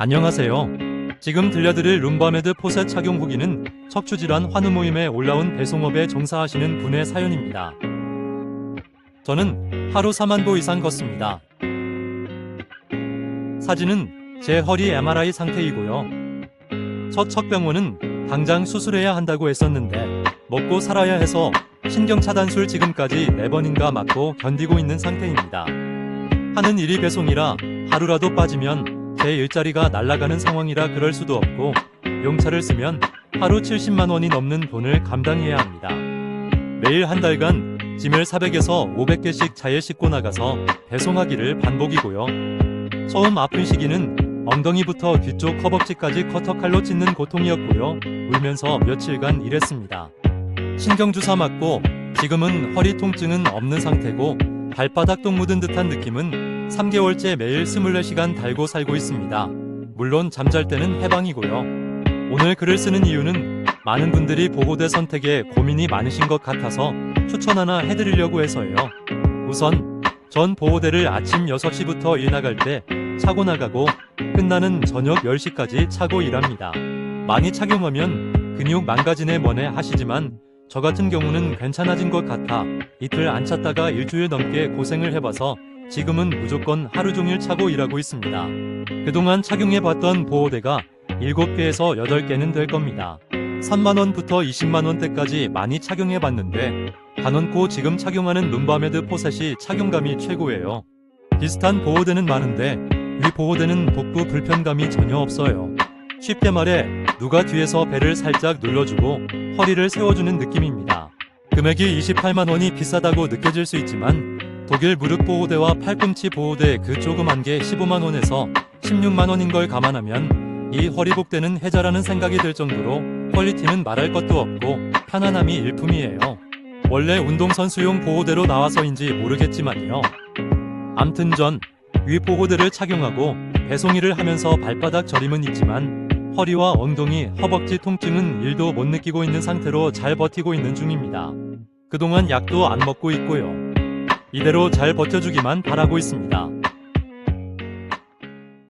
안녕하세요. 지금 들려드릴 룸바메드 포셋 착용 후기는 척추질환 환우 모임에 올라온 배송업에 종사하시는 분의 사연입니다. 저는 하루 4만 보 이상 걷습니다. 사진은 제 허리 MRI 상태이고요. 첫 척병원은 당장 수술해야 한다고 했었는데 먹고 살아야 해서 신경차단술 지금까지 4번인가 맞고 견디고 있는 상태입니다. 하는 일이 배송이라 하루라도 빠지면 제 일자리가 날아가는 상황이라 그럴 수도 없고 용차를 쓰면 하루 70만 원이 넘는 돈을 감당해야 합니다. 매일 한 달간 짐을 400에서 500개씩 차에 싣고 나가서 배송하기를 반복이고요. 처음 아픈 시기는 엉덩이부터 뒤쪽 허벅지까지 커터칼로 찢는 고통이었고요. 울면서 며칠간 일했습니다. 신경주사 맞고 지금은 허리 통증은 없는 상태고 발바닥 똥 묻은 듯한 느낌은 3개월째 매일 24시간 달고 살고 있습니다. 물론 잠잘 때는 해방이고요. 오늘 글을 쓰는 이유는 많은 분들이 보호대 선택에 고민이 많으신 것 같아서 추천 하나 해드리려고 해서예요. 우선 전 보호대를 아침 6시부터 일 나갈 때 차고 나가고 끝나는 저녁 10시까지 차고 일합니다. 많이 착용하면 근육 망가지네 뭐네 하시지만 저 같은 경우는 괜찮아진 것 같아 이틀 안 찼다가 일주일 넘게 고생을 해봐서 지금은 무조건 하루 종일 차고 일하고 있습니다. 그동안 착용해봤던 보호대가 7개에서 8개는 될 겁니다. 3만원부터 20만원대까지 많이 착용해봤는데 단원코 지금 착용하는 룸바메드 포셋이 착용감이 최고예요. 비슷한 보호대는 많은데 이 보호대는 복부 불편감이 전혀 없어요. 쉽게 말해 누가 뒤에서 배를 살짝 눌러주고 허리를 세워주는 느낌입니다. 금액이 28만 원이 비싸다고 느껴질 수 있지만 독일 무릎 보호대와 팔꿈치 보호대 그 조그만 게 15만 원에서 16만 원인 걸 감안하면 이 허리복대는 해자라는 생각이 들 정도로 퀄리티는 말할 것도 없고 편안함이 일품이에요. 원래 운동선수용 보호대로 나와서인지 모르겠지만요. 암튼 전 위 보호대를 착용하고 배송일을 하면서 발바닥 저림은 있지만 허리와 엉덩이, 허벅지 통증은 일도 못 느끼고 있는 상태로 잘 버티고 있는 중입니다. 그동안 약도 안 먹고 있고요. 이대로 잘 버텨주기만 바라고 있습니다.